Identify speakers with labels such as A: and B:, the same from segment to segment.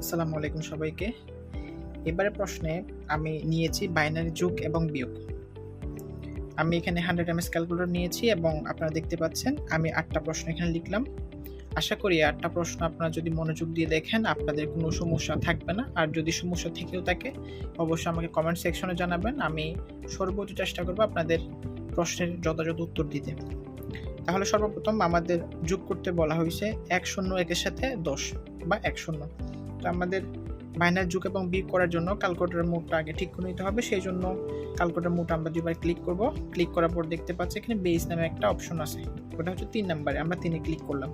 A: আসসালামু আলাইকুম সবাইকে। এবারে প্রশ্নে আমি নিয়েছি বাইনারি যোগ এবং বিয়োগ। আমি এখানে হান্ড্রেড এমএস ক্যালকুলেটর নিয়েছি এবং আপনারা দেখতে পাচ্ছেন, আমি আটটা প্রশ্ন এখানে লিখলাম। আশা করি আটটা প্রশ্ন আপনারা যদি মনোযোগ দিয়ে দেখেন, আপনাদের কোনো সমস্যা থাকবে না। আর যদি সমস্যা থেকেও থাকে, অবশ্যই আমাকে কমেন্ট সেকশনে জানাবেন। আমি সর্বোচ্চ চেষ্টা করব আপনাদের প্রশ্নের যথাযথ উত্তর দিতে। তাহলে সর্বপ্রথম আমাদের যোগ করতে বলা হয়েছে এক শূন্য একের সাথে দশ বা এক শূন্য। তো আমাদের বাইনারি যুগ এবং বিয়োগ করার জন্য ক্যালকুলেটরের মোডটা আগে ঠিক করে নিতে হবে। সেই জন্য ক্যালকুলেটর মোড আমরা দুবার ক্লিক করব। ক্লিক করার পর দেখতে পাচ্ছি এখানে বেস নামে একটা অপশন আছে। ওটা হচ্ছে তিন নাম্বারে আমরা তিনে ক্লিক করলাম।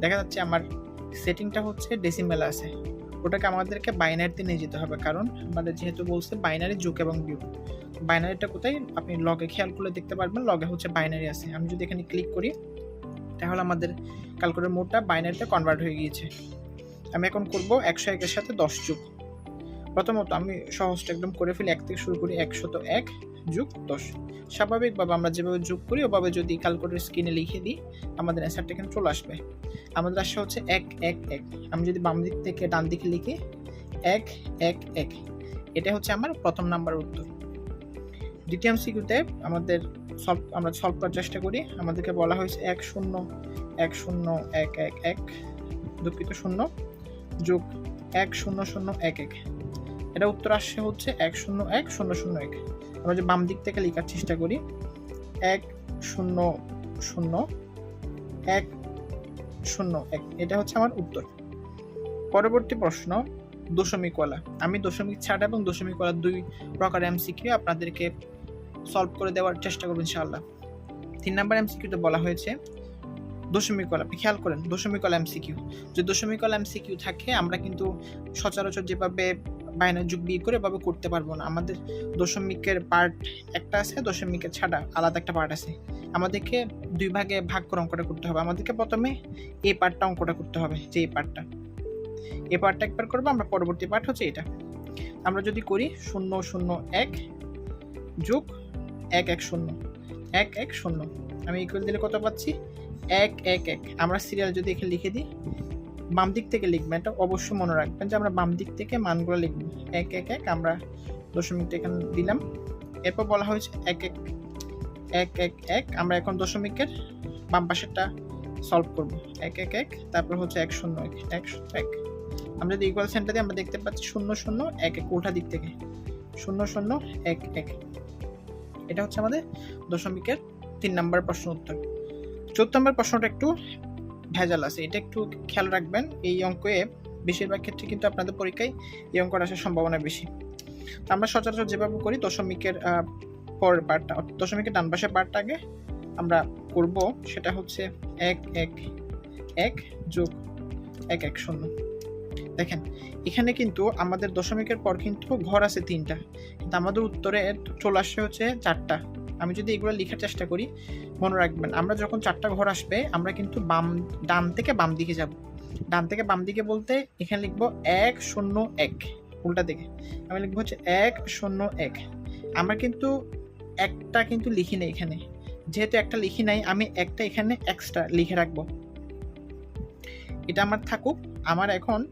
A: দেখা যাচ্ছে আমার সেটিংটা হচ্ছে ডেসিমেল আছে। ওটাকে আমাদেরকে বাইনারিতে নিয়ে যেতে হবে কারণ আমাদের যেহেতু বলছে বাইনারি যুগ এবং বিয়োগ। বাইনারিটা কোথায়? আপনি লগে খেয়াল করলে দেখতে পারবেন লগে হচ্ছে বাইনারি আছে। আমি যদি এখানে ক্লিক করি, তাহলে আমাদের ক্যালকুলেটর মোডটা বাইনারিতে কনভার্ট হয়ে গিয়েছে। আমি এখন করব একশো একের সাথে দশ যুগ। প্রথমত আমি সহজটা একদম করে ফেলি, এক থেকে শুরু করি একশত এক যুগ দশ। স্বাভাবিকভাবে আমরা যেভাবে যোগ করি, ওভাবে যদি ক্যালকুলেটর স্ক্রিনে লিখে দিই, আমাদের অ্যান্সারটা এখানে চলে আসবে। আমাদের আসা হচ্ছে এক এক এক। আমি যদি বাম দিক থেকে ডান দিকে লিখি, এক এক এক। এটা হচ্ছে আমার প্রথম নাম্বার উত্তর। দ্বিতীয় সিকিউতে আমাদের সলভ আমরা সলভ করার চেষ্টা করি। আমাদেরকে বলা হয়েছে এক শূন্য এক শূন্য, এক এক এক, দুঃখিত শূন্য। যোগ এক শূন্য শূন্য এক এক। এটা উত্তর আসছে হচ্ছে এক শূন্য এক শূন্য শূন্য এক। আমরা যে বাম দিক থেকে লেখার চেষ্টা করি, এক শূন্য শূন্য এক শূন্য এক। এটা হচ্ছে আমার উত্তর। পরবর্তী প্রশ্ন, দশমিকওয়ালা। আমি দশমিক ছাড় এবং দশমিকওয়ালা দুই প্রকার এমসিকিউ আপনাদেরকে সলভ করে দেওয়ার চেষ্টা করব ইনশাআল্লাহ। তিন নাম্বার এমসিকিউতে বলা হয়েছে দশমিকওয়ালা আপনি খেয়াল করেন, দশমিক দশমিকওয়ালা এমসিকিউ যে দশমিক দশমিকওয়ালা এমসিকিউ থাকে, আমরা কিন্তু সচরাচর যেভাবে বাইনারি যুগ বিয়ে করে এভাবে করতে পারব না। আমাদের দশমিকের পার্ট একটা আছে, দশমিকের ছাড়া আলাদা একটা পার্ট আছে। আমাদেরকে দুই ভাগে ভাগ করে অঙ্কটা করতে হবে। আমাদেরকে প্রথমে এই পার্টটা অঙ্কটা করতে হবে, যে এই পার্টটা এই পার্টটা একবার করব, আমরা পরবর্তী পার্ট হচ্ছে এটা। আমরা যদি করি শূন্য শূন্য, এক যোগ এক এক, শূন্য। এক এক, শূন্য। আমি ইকুয়াল দিলে কত পাচ্ছি? এক এক এক আমরা সিরিয়াল যদি এখানে লিখে দিই বাম দিক থেকে লিখবেন এটা অবশ্যই মনে রাখবেন যে আমরা বাম দিক থেকে মানগুলো লিখব এক এক এক আমরা দশমিকটা এখানে দিলাম এরপর বলা হয়েছে এক এক এক এক এক আমরা এখন দশমিকের বাম পাশেরটা সলভ করব এক এক এক তারপর হচ্ছে এক শূন্য এক এক এক আমরা যদি ইকুয়াল সেন্টার দিয়ে আমরা দেখতে পাচ্ছি শূন্য শূন্য এক এক উল্টা দিক থেকে শূন্য শূন্য এক এক এটা হচ্ছে আমাদের দশমিকের তিন নম্বর প্রশ্ন উত্তর চৌদ্দ নম্বর প্রশ্নটা একটু ভেজাল আছে, এটা একটু খেয়াল রাখবেন। এই অঙ্কে বেশিরভাগ ক্ষেত্রে কিন্তু আপনাদের পরীক্ষায় এই অঙ্কটা আসার সম্ভাবনা বেশি। তো আমরা সচরাচর যেভাবে করি, দশমিকের পরের পার্টটা দশমিকের ডান পাশের পার্টটা আগে আমরা করব, সেটা হচ্ছে এক এক এক যোগ এক এক, শূন্য। দেখেন, এখানে কিন্তু আমাদের দশমিকের পর কিন্তু ঘর আছে তিনটা, কিন্তু আমাদের উত্তরে চলে আসছে হচ্ছে চারটা। আমি যদি এগুলো লেখার চেষ্টা করি, মনে রাখবেন, আমরা যখন চারটা ঘর আসবে, আমরা কিন্তু বাম, ডান থেকে বাম দিকে যাব। ডান থেকে বাম দিকে বলতে এখানে লিখব এক শূন্য এক, উল্টা দিকে। আমি লিখব হচ্ছে এক শূন্য এক। আমরা কিন্তু একটা কিন্তু লিখি নাই এখানে। যেহেতু একটা লিখি নাই, আমি একটা এখানে এক্সট্রা লিখে রাখব। এটা আমার থাকুক। আমার এখন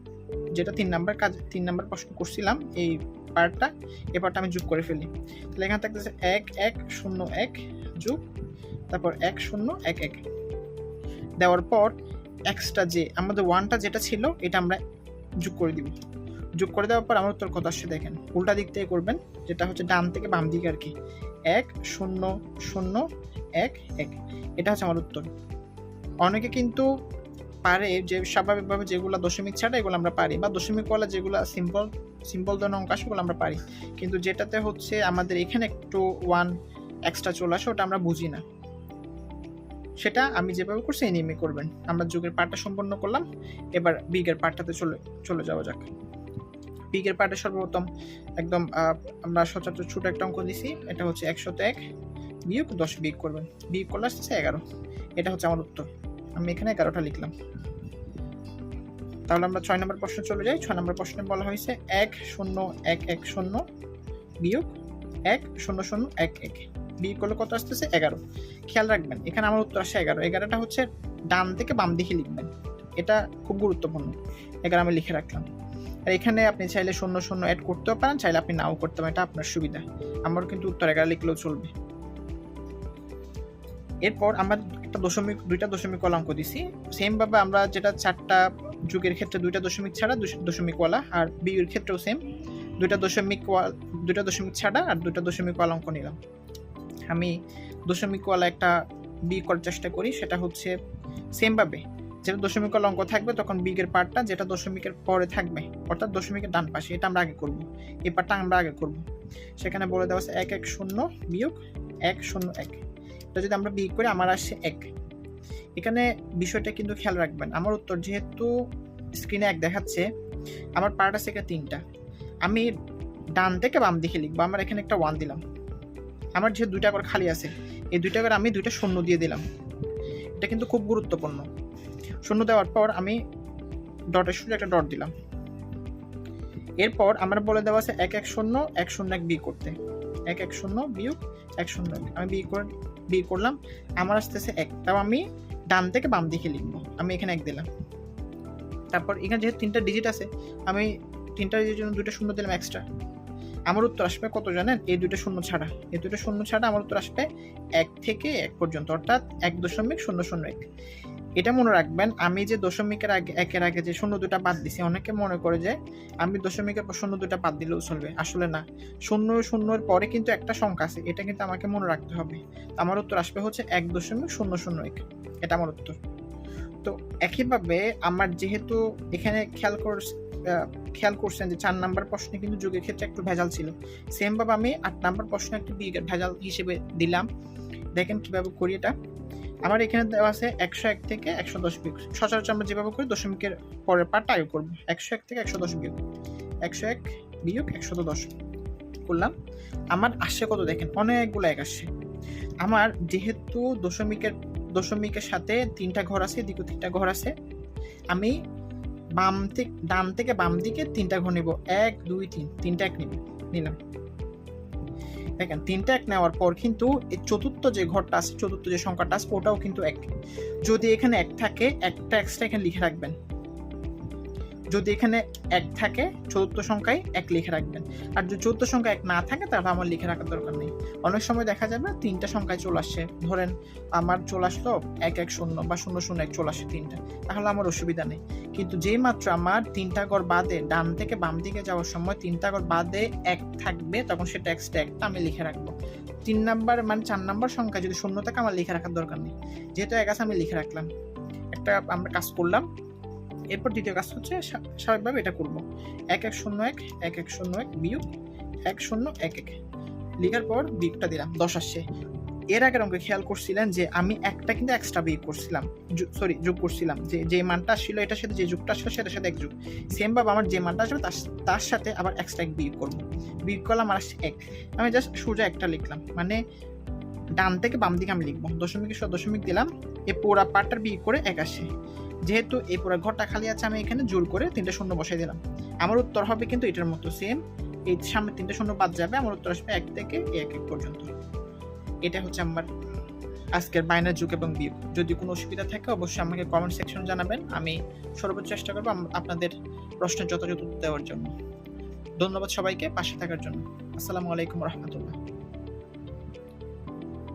A: যেটা তিন নাম্বার কাজ, তিন নাম্বার প্রশ্ন করছিলাম, এই পার্টটা, এই পার্টটা আমি যোগ করে ফেলি। তাহলে এখানে থাকতেছে এক এক, শূন্য, এক, যোগ, তারপর এক, শূন্য, এক এক। দেওয়ার পর এক্সট্রা যে, আমাদের ওয়ানটা যেটা ছিল, এটা আমরা যোগ করে দিব। যোগ করে দেওয়ার পর আমার উত্তর কত আসছে দেখেন। উল্টা দিক থেকে করবেন, যেটা হচ্ছে ডান থেকে বাম দিকে আর কি। এক, শূন্য শূন্য, এক এক। এটা হচ্ছে আমার উত্তর। অনেকে কিন্তু পারে যে, স্বাভাবিকভাবে যেগুলো দশমিক ছাড়া এগুলো আমরা পারি বা দশমিকওয়ালা যেগুলো সিম্পল সিম্পল ধরনের অঙ্ক আসে আমরা পারি। কিন্তু যেটাতে হচ্ছে আমাদের এখানে একটু ওয়ান এক্সট্রা চলে আসে, ওটা আমরা বুঝি না। সেটা আমি যেভাবে করছি, এই নিয়মে করবেন। আমরা যুগের পার্টটা সম্পন্ন করলাম, এবার বিগের পার্টটাতে চলে চলে যাওয়া যাক। বিগের পার্টে সর্বপ্রথম একদম আমরা সচরাচর ছোট একটা অঙ্ক দিছি এটা হচ্ছে একশত এক বিয়োগ দশ বিয়োগ করবেন। বিয়োগ করলে আসছে এগারো। এটা হচ্ছে আমার উত্তর। আমি এখানে এগারোটা লিখলাম। তাহলে আমরা ছয় নম্বর প্রশ্ন চলে যাই। ছয় নম্বর প্রশ্নে বলা হয়েছে এক শূন্য এক এক শূন্য বিয়োগ এক শূন্য শূন্য এক এক। বিয়োগ করলে কত আসতেছে? এগারো। খেয়াল রাখবেন, এখানে আমার উত্তর আসে এগারো। এগারোটা হচ্ছে ডান থেকে বাম দিকে লিখবেন। এটা খুব গুরুত্বপূর্ণ। এগারো আমি লিখে রাখলাম। আর এখানে আপনি চাইলে শূন্য শূন্য অ্যাড করতেও পারেন, চাইলে আপনি নাও করতে পারেন, এটা আপনার সুবিধা। আমার কিন্তু উত্তর এগারো লিখলেও চলবে। এরপর আমরা একটা দশমিক, দুইটা দশমিক অঙ্ক দিছি। সেম ভাবে আমরা যেটা চারটা যুগের ক্ষেত্রে দুইটা দশমিক ছাড়া, দুশ- দশমিক ওয়ালা, আর বিয়ের ক্ষেত্রেও সেম দুইটা দশমিক দুইটা দশমিক ছাড়া আর দুইটা দশমিক ওয়ালা অঙ্ক নিলাম। আমি দশমিক ওয়ালা একটা বি করার চেষ্টা করি, সেটা হচ্ছে সেম ভাবে। যেটা দশমিক ওয়ালা অঙ্ক থাকবে, তখন বিগের পার্টটা যেটা দশমিকের পরে থাকবে, অর্থাৎ দশমিকের ডান পাশে, এটা আমরা আগে করব। এই পার্টটা আমরা আগে করব। সেখানে বলে দেওয়া আছে এক এক, শূন্য বিয়োগ এক, শূন্য, এক। এটা যদি আমরা বিয়োগ করি, আমার আসছে এক। এখানে বিষয়টা কিন্তু খেয়াল রাখবেন। আমার উত্তর যেহেতু স্ক্রিনে এক দেখাচ্ছে, আমার পার্ট আছে এখানে তিনটা। আমি ডান থেকে বাম দিকে লিখব, আমার এখানে একটা ওয়ান দিলাম। আমার যেহেতু দুইটা করে খালি আছে, এই দুইটা করে আমি দুইটা শূন্য দিয়ে দিলাম। এটা কিন্তু খুব গুরুত্বপূর্ণ। শূন্য দেওয়ার পর আমি ডটের শুরু একটা ডট দিলাম। এরপর আমার বলে দেওয়া আছে এক এক শূন্য এক শূন্য এক বি করতে। এক এক শূন্য বিয়োগ এক শূন্য আমি বি করে বি করলাম। আমার আসতেছে এক। তাও আমি ডান থেকে বাম দিকে লিখব। আমি এখানে এক দিলাম। তারপর এখানে যেহেতু তিনটা ডিজিট আছে, আমি তিনটা ডিজিটের জন্য দুইটা শূন্য দিলাম এক্সট্রা আমার উত্তর আসবে কত জানেন? এই দুটো শূন্য ছাড়া। এই দুটো শূন্য ছাড়া আমার উত্তর আসবে এক থেকে এক পর্যন্ত। অর্থাৎ এক দশমিক শূন্য শূন্য এক। এটা মনে রাখবেন, আমি যে দশমিকের আগে, একের আগে যে শূন্য দুটা বাদ দিছি, অনেকে মনে করে যে আমি দশমিকের পর শূন্য দুটা বাদ দিলেও চলবে। আসলে না। শূন্য, শূন্যর পরে কিন্তু একটা সংখ্যা আছে, এটা কিন্তু আমাকে মনে রাখতে হবে। আমার উত্তর আসবে হচ্ছে এক দশমিক শূন্য শূন্য এক। এটা আমার উত্তর। তো একইভাবে আমার যেহেতু এখানে খেয়াল কর খেয়াল করছেন যে চার নাম্বার প্রশ্নে কিন্তু যুগের ক্ষেত্রে একটু ভেজাল ছিল। সেমভাবে আমি আট নাম্বার প্রশ্নে একটু ভেজাল হিসেবে দিলাম। দেখেন কীভাবে করি এটা। আমার এখানে দেওয়া আছে একশো এক থেকে একশো দশ বিয়োগ। সচরাচর আমরা যেভাবে করি, দশমিকের পরের পার্টটা আগে করব। একশো এক থেকে একশো দশ একশো এক বিয়োগ একশো দশ করলাম। আমার আসছে কত দেখেন? অনেকগুলো এক আসছে। আমার যেহেতু দশমিকের দশমিকের সাথে তিনটা ঘর আছে এদিকে তিনটা ঘর আছে, আমি বাম থেকে, ডান থেকে বাম দিকে তিনটা ঘর নিব। এক, দুই, তিন। তিনটা এক নিব। নিলাম। দেখেন, তিনটা এক নেওয়ার পর কিন্তু এই চতুর্থ যে ঘরটা আছে, চতুর্থ যে সংখ্যাটা আছে, ওটাও কিন্তু এক। যদি এখানে এক থাকে, একটা এক্সট্রা এখানে লিখে রাখবেন। যদি এখানে এক থাকে, চতুর্থ সংখ্যায় এক লিখে রাখবেন। আর যদি চতুর্থ সংখ্যা এক না থাকে তাহলে আমার লিখে রাখার দরকার নেই। অনেক সময় দেখা যাবে তিনটা সংখ্যায় চলে আসছে ধরেন, আমার চলে আসলো এক এক শূন্য বা শূন্য শূন্য এক চলে আসছে তিনটা। তাহলে আমার অসুবিধা নেই। কিন্তু যেই মাত্র আমার তিনটা ঘর বাদে ডান থেকে বাম দিকে যাওয়ার সময় তিনটা ঘর বাদে এক থাকবে, তখন সেটা এক্সট্রা একটা আমি লিখে রাখব। তিন নাম্বার মানে চার নাম্বার সংখ্যা যদি শূন্য থাকে, আমার লিখে রাখার দরকার নেই। যেহেতু এক আছে, আমি লিখে রাখলাম। একটা আমরা কাজ করলাম এরপর দ্বিতীয় কাজ হচ্ছে স্বাভাবিকভাবে এটা করব। এক এক শূন্য এক এক এক শূন্য এক বিয়োগ এক শূন্য এক এক। লিখার পর বিয়োগটা দিলাম, দশ আসছে। এর আগের অঙ্কে খেয়াল করছিলেন যে আমি একটা কিন্তু এক্সট্রা বিয়োগ করছিলাম সরি যোগ করছিলাম। যে যে মানটা ছিল এটার সাথে যে যুগটা আসলো সেটার সাথে এক যুগ। সেম ভাবে আমার যে মানটা আসবে তার সাথে আবার এক্সট্রা এক বিয়োগ করব। বিয়োগ করলাম আর এক। আমি জাস্ট সোজা একটা লিখলাম মানে ডান থেকে বাম দিকে আমি লিখব। দশমিকের দশমিক দিলাম, এ পুরা পার্টটার বিয়োগ করে এক আসে যেহেতু এই পুরো ঘরটা খালি আছে, আমি এখানে জোর করে তিনটে শূন্য বসাই দিলাম। আমার উত্তর হবে কিন্তু এটার মতো সেম এই সামনে তিনটে শূন্য বাদ যাবে, আমার উত্তর আসবে এক থেকে এক এক পর্যন্ত। এটা হচ্ছে আমার আজকের বাইনার যুগ এবং বিয়োগ। যদি কোনো অসুবিধা থাকে, অবশ্যই আমাকে কমেন্ট সেকশনে জানাবেন। আমি সর্বোচ্চ চেষ্টা করব আপনাদের প্রশ্নের যথাযথ দেওয়ার জন্য। ধন্যবাদ সবাইকে পাশে থাকার জন্য। আসসালামু আলাইকুম রহমতুল্লাহ।